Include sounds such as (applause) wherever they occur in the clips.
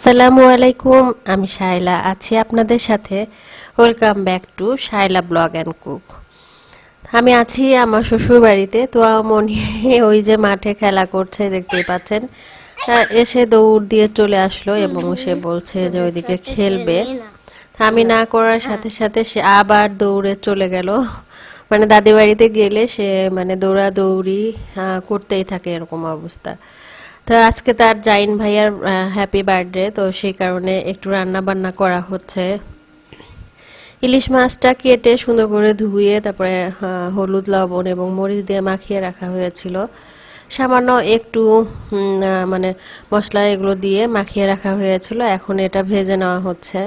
আসসালামু আলাইকুম, আমি শায়লা আছি আপনাদের সাথে। Welcome back to Shaila blog and cook আমি আছি আমার শ্বশুর বাড়িতে তো মনি ওই যে মাঠে খেলা করছে, দেখতেই পাচ্ছেন। এসে দৌড় দিয়ে চলে আসলো এবং সে বলছে যে ওইদিকে খেলবে। আমি না করার সাথে সাথে সে আবার দৌড়ে চলে গেল। মানে দাদি বাড়িতে গেলে সে মানে দৌড়াদৌড়ি করতেই থাকে এরকম অবস্থা। তো আজকে তার জাইন ভাইয়ার হ্যাপি বার্থডে তো সেই কারণে একটু রান্না বান্না করা হচ্ছে। ইলিশ মাছটা কেটে সুন্দর করে ধুয়ে তারপরে হলুদ, লবণ এবং মরিচ দিয়ে মাখিয়ে রাখা হয়েছিল। সামান্য একটু মানে মশলা এগুলো দিয়ে মাখিয়ে রাখা হয়েছিল। এখন এটা ভেজে নেওয়া হচ্ছে।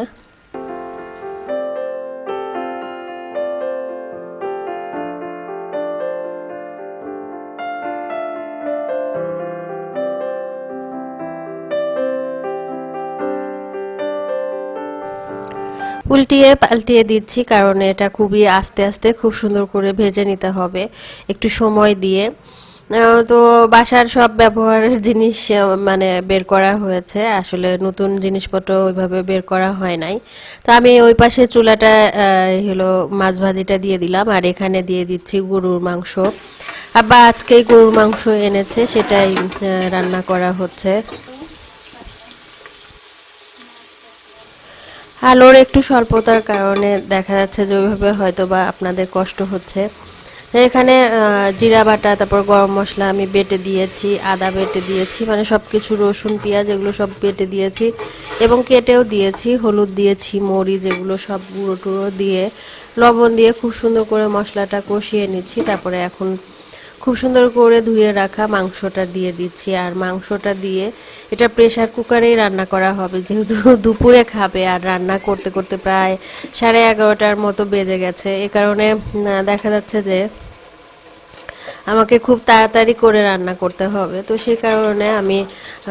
উল্টিয়ে পাল্টিয়ে দিচ্ছি কারণ এটা খুবই আস্তে আস্তে খুব সুন্দর করে ভেজে নিতে হবে একটু সময় দিয়ে। তো বাসার সব ব্যবহারের জিনিস মানে বের করা হয়েছে। আসলে নতুন জিনিসপত্র ওইভাবে বের করা হয় নাই। তো আমি ওই পাশে চুলাটা হলো মাছ ভাজিটা দিয়ে দিলাম আর এখানে দিয়ে দিচ্ছি গরুর মাংস। আব্বা আজকেই গরুর মাংস এনেছে, সেটাই রান্না করা হচ্ছে। আলোর একটু স্বল্পতার কারণে দেখা যাচ্ছে যে ওইভাবে হয়তো বা আপনাদের কষ্ট হচ্ছে। এখানে জিরা বাটা, তারপর গরম মশলা আমি বেটে দিয়েছি, আদা বেটে দিয়েছি মানে সব কিছু রসুন, পেঁয়াজ, এগুলো সব বেটে দিয়েছি। এবং কেটেও দিয়েছি, হলুদ দিয়েছি, মরিচ, এগুলো সব গুঁড়ো টুড়ো দিয়ে, লবণ দিয়ে খুব সুন্দর করে মশলাটা কষিয়ে নিচ্ছি। তারপরে এখন খুব সুন্দর করে ধুয়ে রাখা মাংসটা দিয়ে দিচ্ছি। আর মাংসটা দিয়ে এটা প্রেসার কুকারেই রান্না করা হবে। যেহেতু দুপুরে খাবে আর রান্না করতে করতে প্রায় সাড়ে এগারোটার মতো বেজে গেছে। এ কারণে দেখা যাচ্ছে যে আমাকে খুব তাড়াতাড়ি করে রান্না করতে হবে। তো সেই কারণে আমি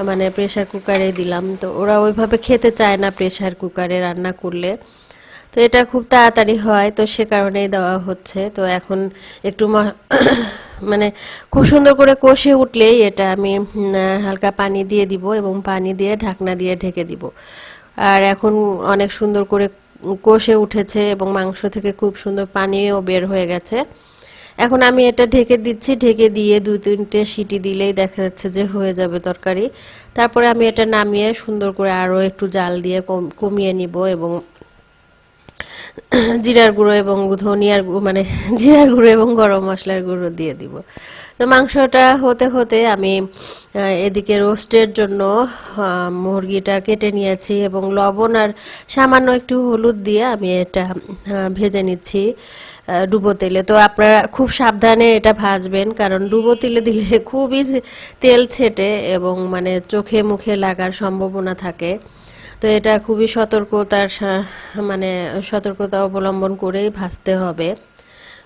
মানে প্রেসার কুকারে দিলাম। তো ওরা ওইভাবে খেতে চায় না প্রেসার কুকারে রান্না করলে। তো এটা খুব তাড়াতাড়ি হয়, তো সে কারণেই দেওয়া হচ্ছে। তো এখন একটু (coughs) মানে খুব সুন্দর করে কষে উঠলেই এটা আমি হালকা পানি দিয়ে দিব এবং পানি দিয়ে ঢাকনা দিয়ে ঢেকে দিব। আর এখন অনেক সুন্দর করে কষে উঠেছে এবং মাংস থেকে খুব সুন্দর পানিও বের হয়ে গেছে। এখন আমি এটা ঢেকে দিচ্ছি, ঢেকে দিয়ে দুই তিনটে সিটি দিলেই দেখা যাচ্ছে যে হয়ে যাবে তরকারি। তারপরে আমি এটা নামিয়ে সুন্দর করে আরও একটু জাল দিয়ে কম- কমিয়ে নিব এবং জিরার গুঁড়ো এবং ধনিয়ার মানে (laughs) জিরার গুঁড়ো এবং গরম মশলার গুঁড়ো দিয়ে দিব। তো মাংসটা হতে হতে আমি এদিকে রোস্টের জন্য মুরগিটা কেটে নিয়েছি এবং লবণ আর সামান্য একটু হলুদ দিয়ে আমি এটা ভেজে নিচ্ছি ডুবো তেলে। তো আপনারা খুব সাবধানে এটা ভাজবেন, কারণ ডুবো তেলে দিলে (laughs) খুবই তেল ছেটে এবং মানে চোখে মুখে লাগার সম্ভাবনা থাকে। তো এটা খুবই সতর্কতার মানে সতর্কতা অবলম্বন করেই ভাজতে হবে।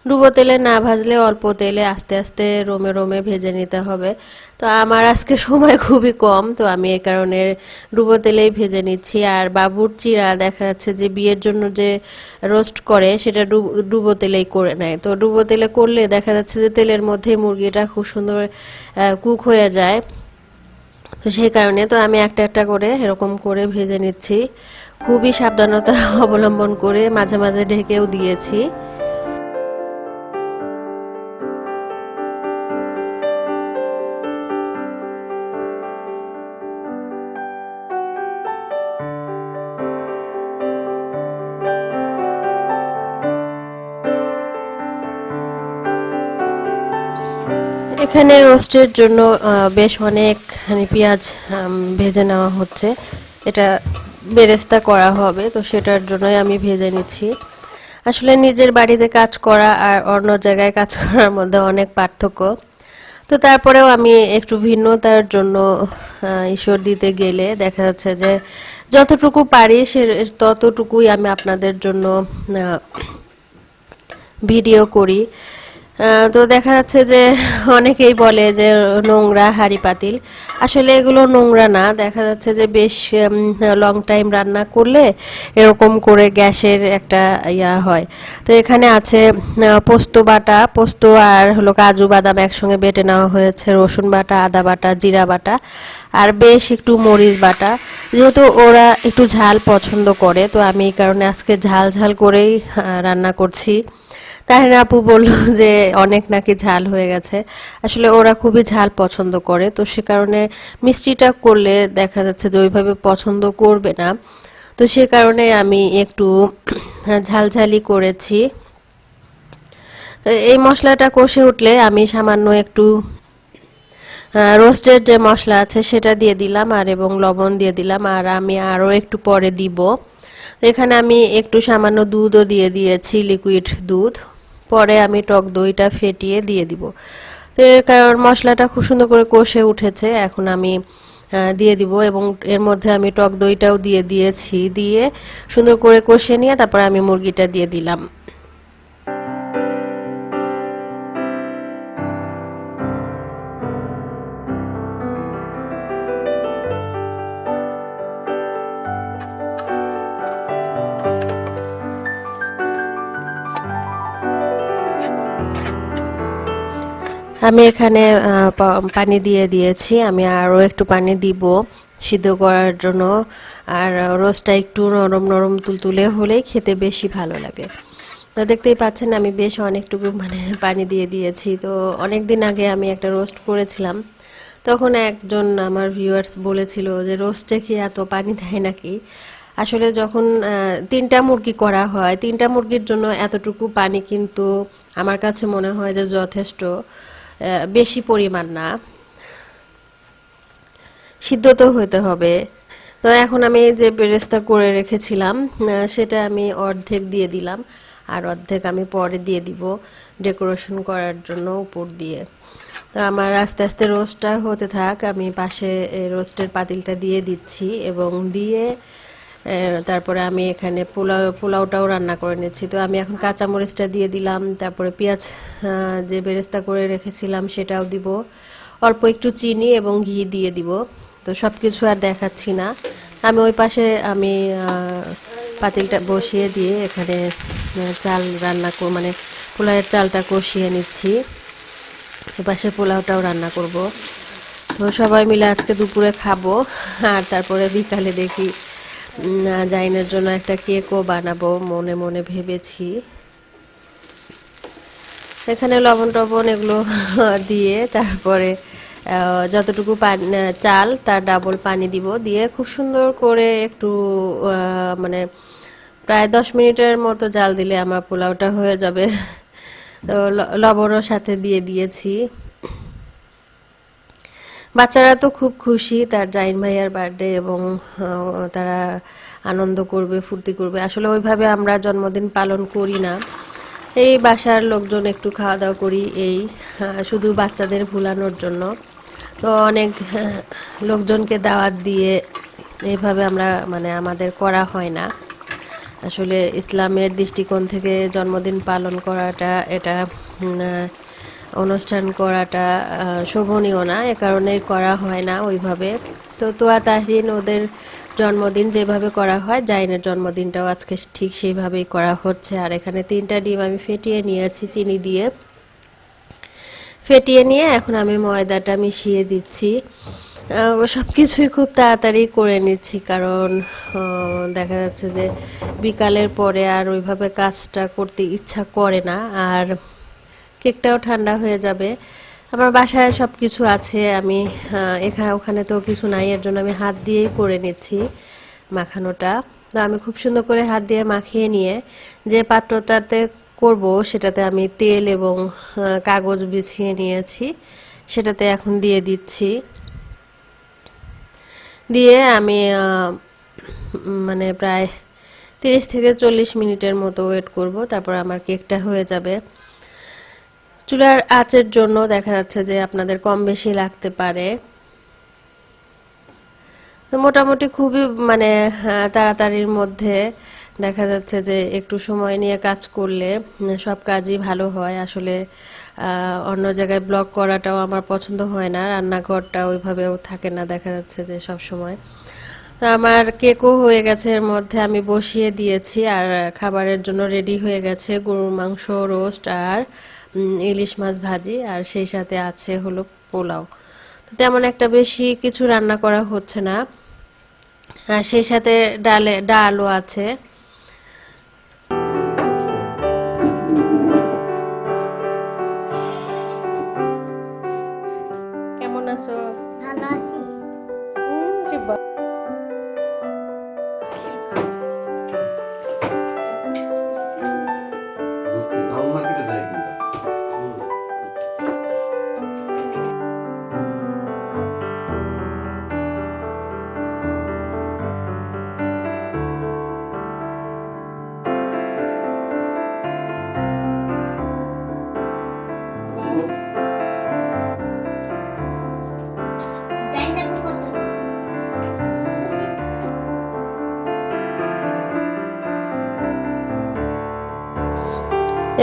ডুবো তেলে না ভাজলে অল্প তেলে আস্তে আস্তে রোমে রোমে ভেজে নিতে হবে। তো আমার আজকে সময় খুবই কম, তো আমি এই কারণে ডুবো তেলেই ভেজে নিচ্ছি। আর বাবুর চিরা দেখা যাচ্ছে যে বিয়ের জন্য যে রোস্ট করে, সেটা ডুবো তেলেই করে নেয়। তো ডুবো তেলে করলে দেখা যাচ্ছে যে তেলের মধ্যে মুরগিটা খুব সুন্দর কুক হয়ে যায়। তো সেই কারণে তো আমি একটা একটা করে এরকম করে ভেজে নিচ্ছি। খুবই সাবধানতা (laughs) অবলম্বন করে মাঝে মাঝে ঢেকেও দিয়েছি। এখানে রোস্টের জন্য বেশ অনেকখানি পেঁয়াজ ভেজে নেওয়া হচ্ছে। এটা বেরেস্তা করা হবে, তো সেটার জন্যই আমি ভেজে নিচ্ছি। আসলে নিজের বাড়িতে কাজ করা আর অন্য জায়গায় কাজ করার মধ্যে অনেক পার্থক্য। তো তারপরেও আমি একটু ভিন্নতার জন্য ঈশ্বর দিতে গেলে দেখা যাচ্ছে যে, যতটুকু পারি সে, ততটুকুই আমি আপনাদের জন্য ভিডিও করি। তো দেখা যাচ্ছে যে অনেকেই বলে যে নোংরা, হাঁড়ি পাতিল। আসলে এগুলো নোংরা না। দেখা যাচ্ছে যে বেশ লং টাইম রান্না করলে এরকম করে গ্যাসের একটা ইয়া হয়। তো এখানে আছে পোস্ত বাটা, পোস্ত আর হলো কাজু বাদাম একসঙ্গে বেটে নেওয়া হয়েছে, রসুন বাটা, আদা বাটা, জিরা বাটা, আর বেশ একটু মরিচ বাটা। যেহেতু ওরা একটু ঝাল পছন্দ করে, তো আমি এই কারণে আজকে ঝাল ঝাল করেই রান্না করছি। তাহিনা আপু বলল যে অনেক নাকি ঝাল হয়ে গেছে। আসলে ওরা খুবই ঝাল পছন্দ করে, তো সে কারণে মিষ্টিটা করলে দেখা যাচ্ছে যে ওইভাবে পছন্দ করবে না। তো সে কারণে আমি একটু ঝালঝালি করেছি। এই মশলাটা কষে উঠলে আমি সামান্য একটু রোস্টেড যে মশলা আছে সেটা দিয়ে দিলাম আর এবং লবণ দিয়ে দিলাম আর আমি আরও একটু পরে দিব। এখানে আমি একটু সামান্য দুধও দিয়ে দিয়েছি লিকুইড দুধ। পরে আমি টক দইটা ফেটিয়ে দিয়ে দিব। তো এর কারণ মশলাটা খুব সুন্দর করে কষে উঠেছে, এখন আমি দিয়ে দিব এবং এর মধ্যে আমি টক দইটাও দিয়ে দিয়েছি, দিয়ে সুন্দর করে কষে নিয়ে তারপর আমি মুরগিটা দিয়ে দিলাম। আমি এখানে পানি দিয়ে দিয়েছি। আমি আরও একটু পানি দিব সিদ্ধ করার জন্য। আর রোস্টটা একটু নরম নরম তুলতুলে হলেই খেতে বেশি ভালো লাগে। তো দেখতেই পাচ্ছেন, আমি বেশ অনেকটুকু মানে পানি দিয়ে দিয়েছি। তো অনেক দিন আগে আমি একটা রোস্ট করেছিলাম। তখন একজন আমার ভিউয়ার্স বলেছিল যে, রোস্টে কি এত পানি দেয় নাকি? আসলে যখন তিনটা মুরগি করা হয়, তিনটা মুরগির জন্য এতটুকু পানি কিন্তু আমার কাছে মনে হয় যে যথেষ্ট। বেশি পরিমাণ না। সিদ্ধ তো হতে হবে। তো এখন আমি যে বেরেস্তা করে রেখেছিলাম সেটা আমি অর্ধেক দিয়ে দিলাম আর অর্ধেক আমি পরে দিয়ে দিব ডেকোরেশন করার জন্য উপর দিয়ে। তো আমার আস্তে আস্তে রোস্টটা হতে থাক, আমি পাশে রোস্টের পাতিলটা দিয়ে দিচ্ছি এবং দিয়ে তারপরে আমি এখানে পোলাও, পোলাওটাও রান্না করে নিচ্ছি। তো আমি এখন কাঁচামরিচটা দিয়ে দিলাম, তারপরে পেঁয়াজ যে বেরেস্তা করে রেখেছিলাম সেটাও দিব। অল্প একটু চিনি এবং ঘি দিয়ে দিব। তো সব কিছু আর দেখাচ্ছি না। আমি ওই পাশে আমি পাতিলটা বসিয়ে দিয়ে এখানে চাল রান্না মানে পোলাওয়ের চালটা কষিয়ে নিচ্ছি। ওই পাশে পোলাওটাও রান্না করব। তো সবাই মিলে আজকে দুপুরে খাব, আর তারপরে বিকালে দেখি জাইনের জন্য একটা কেকও বানাবো, মনে মনে ভেবেছি। এখানে লবণ টবণ এগুলো (laughs) দিয়ে তারপরে যতটুকু পানি চাল, তার ডাবল পানি দিব। দিয়ে খুব সুন্দর করে একটু মানে প্রায় দশ মিনিটের মতো জাল দিলে আমার পোলাওটা হয়ে যাবে। (laughs) তো লবণও সাথে দিয়ে দিয়েছি। বাচ্চারা তো খুব খুশি, তার জাইন ভাইয়ার বার্থডে এবং তারা আনন্দ করবে, ফুর্তি করবে। আসলে ওইভাবে আমরা জন্মদিন পালন করি না। এই বাসার লোকজন একটু খাওয়া দাওয়া করি, এই শুধু বাচ্চাদের ভুলানোর জন্য। তো অনেক লোকজনকে দাওয়াত দিয়ে এইভাবে আমরা মানে আমাদের করা হয় না। আসলে ইসলামের দৃষ্টিকোণ থেকে জন্মদিন পালন করাটা, এটা অনুষ্ঠান করাটা শোভনীয় না, এ কারণে করা হয় না ওইভাবে। তো তোয়া তাহরিন ওদের জন্মদিন যেভাবে করা হয়, জাইনের জন্মদিনটাও আজকে ঠিক সেইভাবেই করা হচ্ছে। আর এখানে তিনটা ডিম আমি ফেটিয়ে নিয়েছি, চিনি দিয়ে। ফেটিয়ে নিয়ে এখন আমি ময়দাটা মিশিয়ে দিচ্ছি। সব কিছুই খুব তাড়াতাড়ি করে নিচ্ছি, কারণ দেখা যাচ্ছে যে বিকালের পরে আর ওইভাবে কাজটা করতে ইচ্ছা করে না। আর কেকটাও ঠান্ডা হয়ে যাবে। আমার বাসায় সব কিছু আছে, আমি এখানে ওখানে তো কিছু নাই, এর জন্য আমি হাত দিয়েই করে নিচ্ছি মাখানোটা। তো আমি খুব সুন্দর করে হাত দিয়ে মাখিয়ে নিয়ে যে পাত্রটাতে করব, সেটাতে আমি তেল এবং কাগজ বিছিয়ে নিয়েছি, সেটাতে এখন দিয়ে দিচ্ছি। দিয়ে আমি মানে প্রায় তিরিশ থেকে চল্লিশ মিনিটের মতো ওয়েট করব, তারপর আমার কেকটা হয়ে যাবে। চুলার আঁচের জন্য দেখা যাচ্ছে যে আপনাদের কম বেশি লাগতে পারে। তো মোটামুটি খুবই মানে তাড়াতাড়ির মধ্যে দেখা যাচ্ছে যে একটু সময় নিয়ে কাজ করলে সব কাজই ভালো হয়। আসলে অন্য জায়গায় ব্লগ করাটাও আমার পছন্দ হয় না, রান্নাঘরটা ওইভাবেও থাকে না দেখা যাচ্ছে যে সব সময়। তো আমার কেকও হয়ে গেছে, এর মধ্যে আমি বসিয়ে দিয়েছি, আর খাবারের জন্য রেডি হয়ে গেছে গরুর মাংস, রোস্ট, আর ইলিশ মাছ ভাজি আর সেই সাথে আছে হলো পোলাও। তো তেমন একটা বেশি কিছু রান্না করা হচ্ছে না। আর সেই সাথে ডালে, ডালও আছে।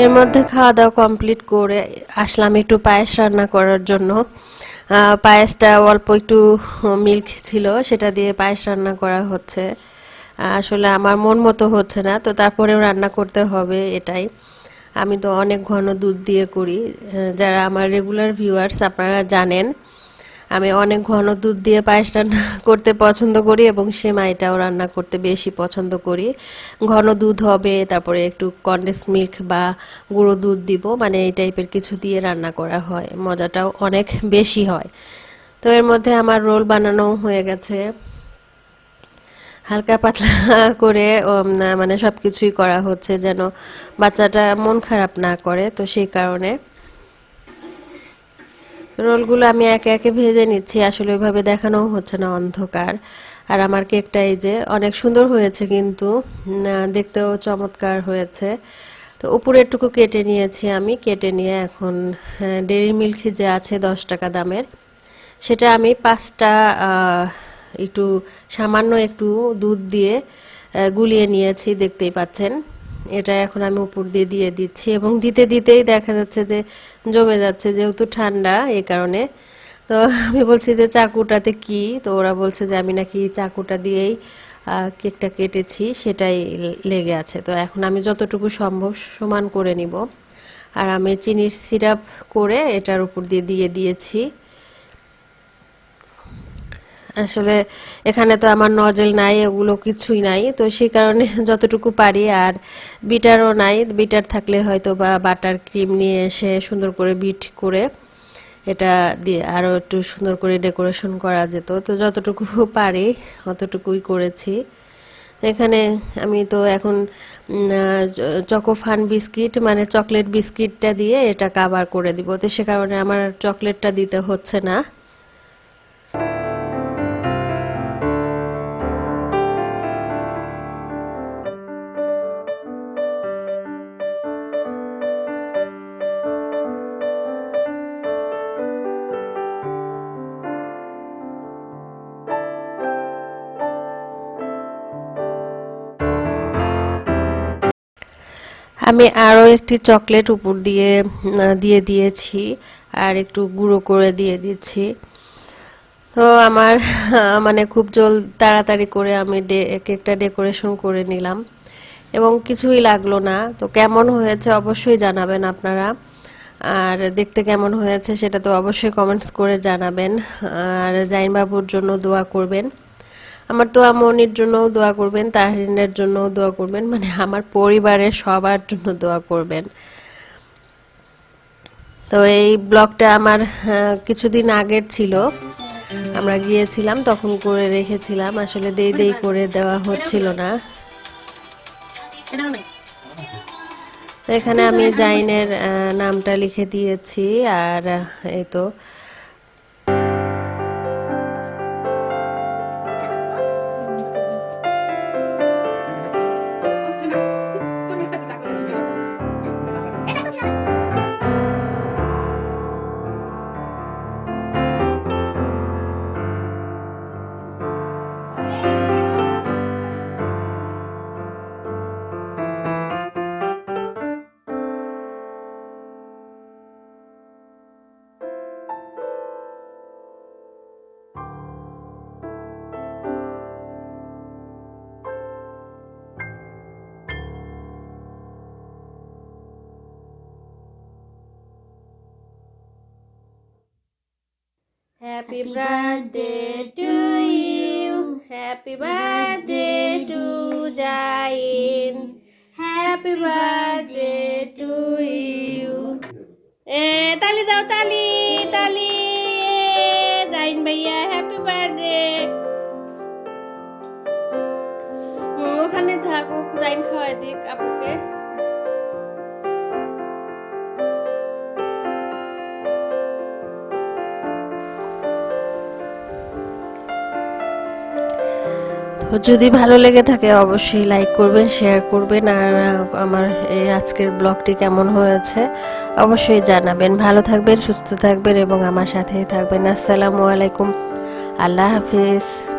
এর মধ্যে খাওয়া দাওয়া কমপ্লিট করে আসলাম একটু পায়েস রান্না করার জন্য। পায়েসটা অল্প একটু মিল্ক ছিল, সেটা দিয়ে পায়েস রান্না করা হচ্ছে। আসলে আমার মন মতো হচ্ছে না, তো তারপরেও রান্না করতে হবে এটাই। আমি তো অনেক ঘন দুধ দিয়ে করি। যারা আমার রেগুলার ভিউয়ার্স আপনারা জানেন আমি অনেক ঘন দুধ দিয়ে পায়েস রান্না (laughs) করতে পছন্দ করি এবং সেমাইটাও রান্না করতে বেশি পছন্দ করি। ঘন দুধ হবে, তারপরে একটু কন্ডেন্স মিল্ক বা গুঁড়ো দুধ দিব মানে এই টাইপের কিছু দিয়ে রান্না করা হয়। মজাটাও অনেক বেশি হয়। তো এর মধ্যে আমার রোল বানানো হয়ে গেছে। হালকা পাতলা (laughs) করে মানে সব কিছুই করা হচ্ছে যেন বাচ্চাটা মন খারাপ না করে, তো সেই কারণে রোলগুলো আমি একে একে ভেজে নিচ্ছি, আসলে ওইভাবে দেখানো হচ্ছে না অন্ধকার। আর আমার কেকটা এই যে অনেক সুন্দর হয়েছে কিন্তু দেখতেও চমৎকার হয়েছে। তো উপরেরটুকু কেটে নিয়েছি আমি, কেটে নিয়ে এখন ডেরি মিল্ক যে আছে দশ টাকা দামের, সেটা আমি পাঁচটা একটু সামান্য একটু দুধ দিয়ে গুলিয়ে নিয়েছি, দেখতেই পাচ্ছেন। এটা এখন আমি উপর দিয়ে দিয়ে দিচ্ছি এবং দিতে দিতেই দেখা যাচ্ছে যে জমে যাচ্ছে যেহেতু ঠান্ডা এই কারণে। তো আমি বলছি যে চাকুটাতে কি? তো ওরা বলছে যে আমি নাকি চাকুটা দিয়েই কেকটা কেটেছি, সেটাই লেগে আছে। তো এখন আমি যতটুকু সম্ভব সমান করে নিব। আর আমি চিনির সিরাপ করে এটার উপর দিয়ে দিয়ে দিয়েছি। আসলে এখানে তো আমার নজেল নাই এগুলো কিছুই নাই। তো সেই কারণে (laughs) যতটুকু পারি আর বিটারও নাই। বিটার থাকলে হয়তো বা বাটার ক্রিম নিয়ে এসে সুন্দর করে বিট করে এটা দিয়ে আরও একটু সুন্দর করে ডেকোরেশন করা যেত। তো যতটুকু পারি অতটুকুই করেছি। এখানে আমি তো এখন উম, আহ, চ- চকোফান বিস্কিট মানে চকলেট বিস্কিটটা দিয়ে এটা কাভার করে দিব। তো সে কারণে আমার চকলেটটা দিতে হচ্ছে না। আমি আরও একটি চকলেট উপর দিয়ে দিয়ে দিয়েছি আর একটু গুঁড়ো করে দিয়ে দিচ্ছি। তো আমার (laughs) মানে খুব জল, তাড়াতাড়ি করে আমি কেকটা ডেকোরেশন করে নিলাম। এবং কিছুই লাগল না। তো কেমন হয়েছে অবশ্যই জানাবেন আপনারা। আর দেখতে কেমন হয়েছে সেটা তো অবশ্যই কমেন্টস করে জানাবেন। আর জাইনবাবুর জন্য দোয়া করবেন। আমার তো মনির জন্যও দোয়া করবেন, তাহরিনের জন্যও দোয়া করবেন মানে আমার পরিবারের সবার জন্য দোয়া করবেন। তো এই ব্লগটা আমার কিছুদিন আগের ছিল। আমরা গিয়েছিলাম, তখন করে রেখেছিলাম, আসলে দেই দেই করে দেওয়া হচ্ছিল না। এখানে আমি জাইনের নামটা লিখে দিয়েছি, আর, এই তো। Happy birthday to you happy birthday to Zain happy birthday to you এ তালি দাও তালি তালি জাইন ভাইয়া হ্যাপি বার্থডে ওখানে থাকুক জাইন খাওয়াই দিক আপুকে যদি ভালো লেগে থাকে অবশ্যই লাইক করবেন শেয়ার করবেন, আর আমার এই আজকের ব্লগটি কেমন হয়েছে অবশ্যই জানাবেন। ভালো থাকবেন, সুস্থ থাকবেন, এবং আমার সাথেই থাকবেন। আসসালামু আলাইকুম। আল্লাহ হাফিজ।